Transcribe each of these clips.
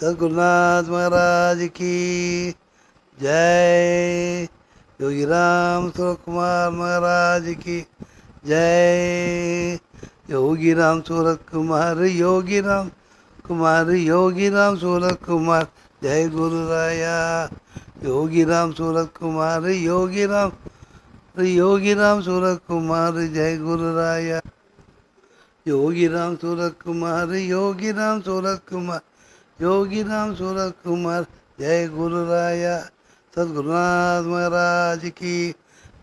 सदगुरुनाथ महाराज की जय योगी राम सूरत कुमार महाराज की जय योगी राम सूरत कुमार योगी राम कुमार योगी राम सूरत कुमार जय गुरु राया योगी राम सूरत कुमार योगी राम योगी राम सूरत कुमार जय गुरु राया योगी राम सूरत कुमार योगी राम सूरत कुमार யோகிராம் சூரத்குமார். ஜெய குருராயா. சத்குருநாத் மகாராஜ் கி.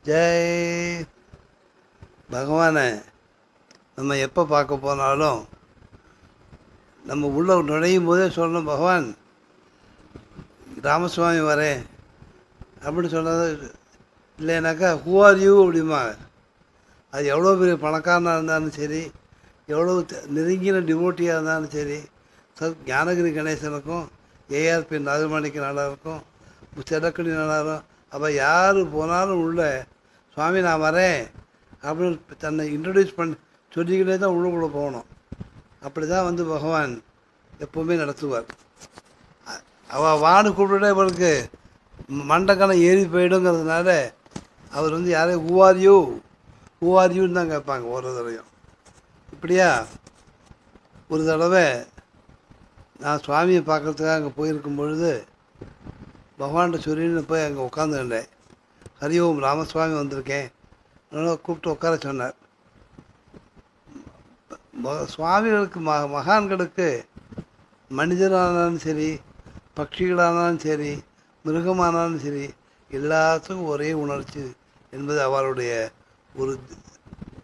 ஜெய். பகவானை நம்ம எப்போ பார்க்க போனாலும் நம்ம உள்ளே நுழையும் போதே சொல்லணும் பகவான். ராமசுவாமி வரேன் அப்படின்னு சொன்னது இல்லைனாக்கா ஹூ ஆர் யூ அப்படிமா அது எவ்வளோ பெரிய பணக்காரனாக இருந்தாலும் சரி எவ்வளோ நெருங்கின டிவோட்டியாக இருந்தாலும் சரி சார் ஞானகிரி கணேசனுக்கும் ஏஆர்பி நாகமணிக்கு நல்லாயிருக்கும். செடக்கடி நல்லாயிருக்கும். அப்போ யார் போனாலும் உள்ள சுவாமி நான் வரேன். அப்படின்னு தன்னை இன்ட்ரடியூஸ் பண்ணி சொல்லிக்கிட்டே தான் உள்ளுக்குள்ளே போகணும். அப்படி தான் வந்து பகவான் எப்போவுமே நடத்துவார். அவள் அவ வான்னு கூப்பிட்டுட்டே இவருக்கு மண்டக்கணம் ஏறி போயிடுங்கிறதுனால அவர் வந்து யாரையும் ஊவாரியூ ஊவாரியூன்னு தான் கேட்பாங்க ஒரு தடவையும். இப்படியா? ஒரு தடவை நான் சுவாமியை பார்க்கறதுக்காக அங்கே போயிருக்கும் பொழுது பகவான்கிட்ட சொல்லின்னு போய் அங்கே உட்காந்துருந்தேன் ஹரி ஓம் ராமசுவாமி வந்திருக்கேன். அதனால கூப்பிட்டு உட்கார சொன்னார். சுவாமிகளுக்கு ம மகான்களுக்கு மனிதரானாலும் சரி பட்சிகளானாலும் சரி மிருகமானாலும் சரி எல்லாத்துக்கும் ஒரே உணர்ச்சி என்பது அவருடைய ஒரு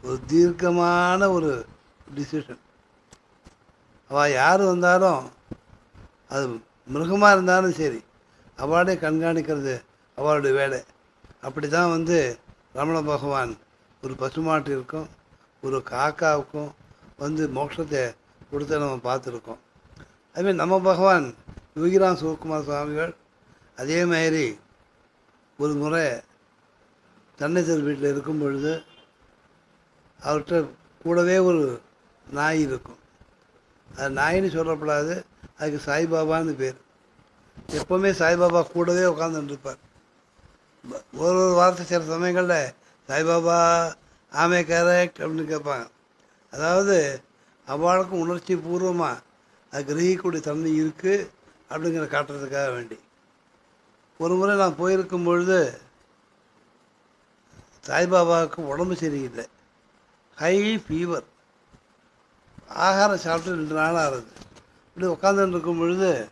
ஒரு தீர்க்கமான ஒரு டிசிஷன் அவள் யார் வந்தாலும் அது மிருகமாக இருந்தாலும் சரி அவளே கண்காணிக்கிறது அவளுடைய வேலை. அப்படி தான் வந்து ரமண பகவான் ஒரு பசுமாட்டிற்கும் ஒரு காக்காவுக்கும் வந்து மோட்சத்தை கொடுத்த நம்ம பார்த்துருக்கோம். அதுமாரி நம்ம பகவான் யோகிராம் சிவகுமார் சுவாமிகள் அதே மாதிரி ஒரு முறை தன்னைத்தர் வீட்டில் இருக்கும் பொழுது அவர்கிட்ட கூடவே ஒரு நாய் இருக்கும். அது நாயின்னு சொல்லப்படாது. அதுக்கு சாய்பாபான்னு பேர். எப்போவுமே சாய்பாபா கூடவே உட்காந்துட்டு இருப்பார் ஒரு ஒரு வார்த்தை சில சமயங்களில் சாய்பாபா ஆமே கரெக்ட் அப்படின்னு கேட்பாங்க. அதாவது அவளுக்கும் உணர்ச்சி பூர்வமாக அது கிரகிக்கக்கூடிய தன்மை இருக்குது அப்படிங்கிற காட்டுறதுக்காக வேண்டி. ஒரு முறை நான் போயிருக்கும் பொழுது சாய்பாபாவுக்கு உடம்பு சரியில்லை. High fever. ஆகாரம் சாப்பிட்டு ரெண்டு நாள் ஆகுது. இப்படி உட்காந்துட்டு இருக்கும் பொழுது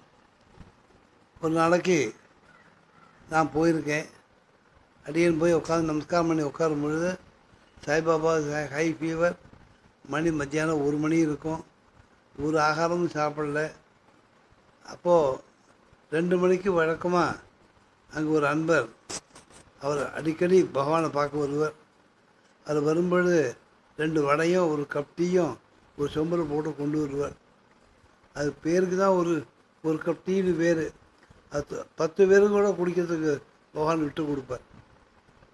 ஒரு நாளைக்கு நான் போயிருக்கேன். அடியன் போய் உட்காந்து நமஸ்காரம் பண்ணி உட்காரும் பொழுது சாய்பாபா ஹை ஃபீவர் மணி மத்தியானம் ஒரு மணி இருக்கும். ஒரு ஆகாரமும் சாப்பிடல. அப்போது ரெண்டு மணிக்கு வழக்கமாக அங்கே ஒரு அன்பர் அவர் அடிக்கடி பகவானை பார்க்க வருவார். அவர் வரும்பொழுது ரெண்டு வடையும் ஒரு கப்டியும் ஒரு சொம்பில் போட்டு கொண்டு வருவார். அது பேருக்கு தான் ஒரு ஒரு கப் டீனு பேர். அது பத்து பேரும் கூட குடிக்கிறதுக்கு பகவான் விட்டு கொடுப்பார்.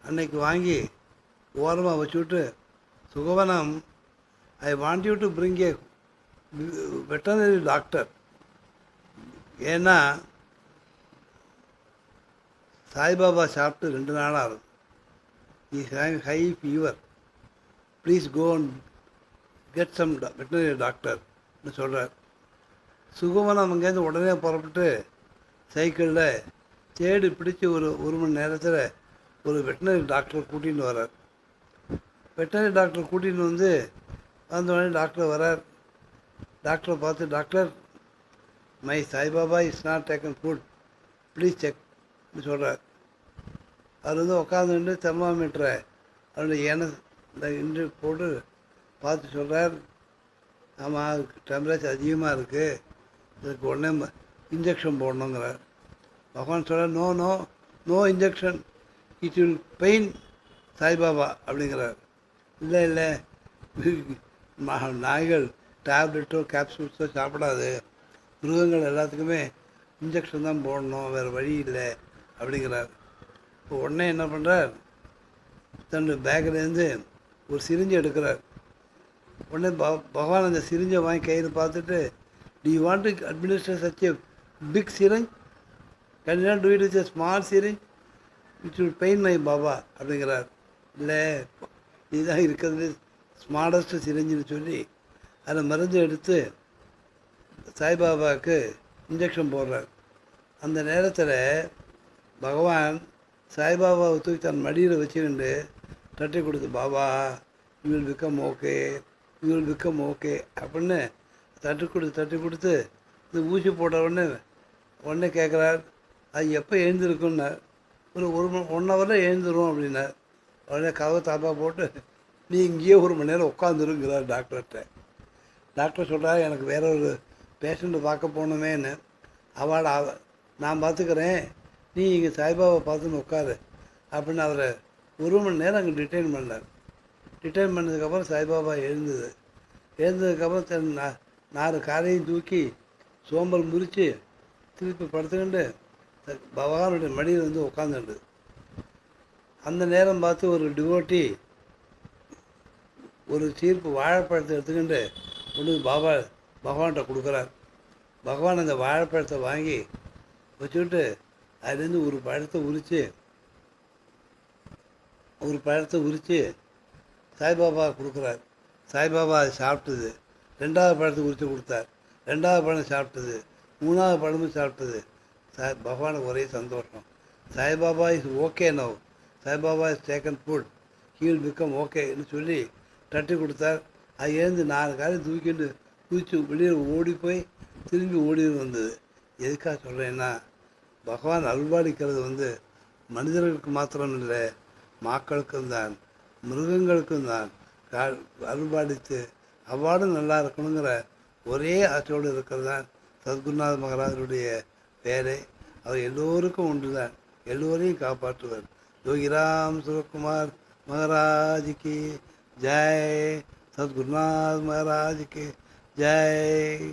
அன்னைக்கு வாங்கி ஓரமாக வச்சுவிட்டு Sugavanam I want you to bring a veterinary doctor. ஏன்னா சாய்பாபா சாப்பிட்டு ரெண்டு நாளாக இருக்கும் high fever please go and get some veterinary டாக்டர்னு சொல்கிறார் சுகமனம் அங்கேருந்து உடனே புறப்பட்டு சைக்கிளில் தேடி பிடிச்சி ஒரு ஒரு மணி நேரத்தில் ஒரு வெட்டினரி டாக்டரை கூட்டின்னு வரார் வெட்டினரி டாக்டர் கூட்டின்னு வந்து வந்த உடனே டாக்டர் வரார் டாக்டரை பார்த்து doctor my Saibaba is not taken food please செக்னு சொல்கிறார் அவர் வந்து உட்காந்துட்டு தெர்மாமீட்டரை அவருடைய என இந்த இன்று போட்டு பார்த்து சொல்கிறார் ஆமாம் டெம்பரேச்சர் அதிகமாக இருக்குது இதுக்கு உடனே இன்ஜெக்ஷன் போடணுங்கிறார். பகவான் சொல்கிறார் no no no injection it will pain Saibaba அப்படிங்கிறார். இல்லை இல்லை. நாய்கள் டேப்லெட்டோ கேப்சூல்ஸோ சாப்பிடாது. மிருகங்கள் எல்லாத்துக்குமே இன்ஜெக்ஷன் தான் போடணும். வேறு வழி இல்லை அப்படிங்கிறார். இப்போ உடனே என்ன பண்ணுறார் தன்னுடைய பேக்கிலேருந்து ஒரு சிரிஞ்சு எடுக்கிறார். உடனே ப பகவான் அந்த சிரிஞ்சை வாங்கி கையில் பார்த்துட்டு D want to administer such a big syringe Can you not do it with a small syringe? It will pain அப்படிங்கிறார். இல்லை இதுதான் இருக்கிறது ஸ்மார்டஸ்ட் சிரிஞ்சுன்னு சொல்லி அதை மருந்து எடுத்து சாய்பாபாவுக்கு இன்ஜெக்ஷன் போடுறார். அந்த நேரத்தில் பகவான் சாய்பாபாவை தூக்கி தன் மடியில் வச்சுக்கிண்டு தட்டி கொடுத்து Baba you will become okay you will become okay. அப்படின்னு தட்டு கொடுத்து தட்டு கொடுத்து இந்த ஊசி போட்ட உடனே உடனே கேட்குறார் அது எப்போ எழுந்திருக்குன்னார் ஒரு ஒரு மணி ஒன் ஹவரில் எழுந்துரும் அப்படின்னார். உடனே கதவை தாப்பா போட்டு நீ இங்கேயே ஒரு மணி நேரம் உட்காந்துருங்கிறார் டாக்டர்கிட்ட டாக்டர் சொல்கிறார் எனக்கு வேற ஒரு பேஷண்ட்டை பார்க்க போகணுமேன்னு. அவள் அவ நான் பார்த்துக்கிறேன் நீ இங்கே சாய்பாபா பார்த்துன்னு உட்காரு. அப்படின்னு அவரை ஒரு மணி நேரம் அங்கே டிடைன் பண்ணார். ரிட்டையர் பண்ணதுக்கப்புறம் சாய்பாபா எழுந்தது. எழுந்ததுக்கப்புறம் தன் நா- நாலு காரையும் தூக்கி சோம்பல் முறித்து திருப்பி படுத்துக்கிண்டு பகவானுடைய மடியில் வந்து உட்காந்துண்டு அந்த நேரம் பார்த்து ஒரு டிவோட்டி ஒரு சீர்ப்பு வாழைப்பழத்தை எடுத்துக்கிண்டு கொண்டு பாபா பகவான்கிட்ட கொடுக்குறார். பகவான் அந்த வாழைப்பழத்தை வாங்கி வச்சுக்கிட்டு அதுலேருந்து ஒரு பழத்தை உரித்து ஒரு பழத்தை உரித்து சாய்பாபா கொடுக்குறார். சாய்பாபா அதை சாப்பிட்டது. ரெண்டாவது பழத்தை உரித்து கொடுத்தார். ரெண்டாவது பழம் சாப்பிட்டது. மூணாவது பழமும் சாப்பிட்டது. சாய் பகவானுக்கு ஒரே சந்தோஷம். Saibaba is okay now Saibaba is taken food heal become ஓகேன்னு சொல்லி தட்டி கொடுத்தார். அது எழுந்து நாலு காலையில் தூக்கிட்டு குதித்து வெளியில் ஓடி போய் திரும்பி ஓடி வந்தது. எதுக்காக சொல்கிறேன்னா பகவான் அருள்பாலிக்கிறது வந்து மனிதர்களுக்கு மாத்திரம் இல்லை மாக்களுக்கும் தான். மிருகங்களுக்கும் தான் அருள்பாடித்து அவ்வாடும் நல்லா இருக்கணுங்கிற ஒரே ஆற்றோடு இருக்கிறது தான் சத்குருநாத மகாராஜருடைய வேலை அவர் எல்லோருக்கும் ஒன்று தான் எல்லோரையும் காப்பாற்றுவர். யோகிராம் சிவகுமார் மகாராஜிக்கு ஜெய். சத்குருநாத் மகாராஜிக்கு ஜெய்.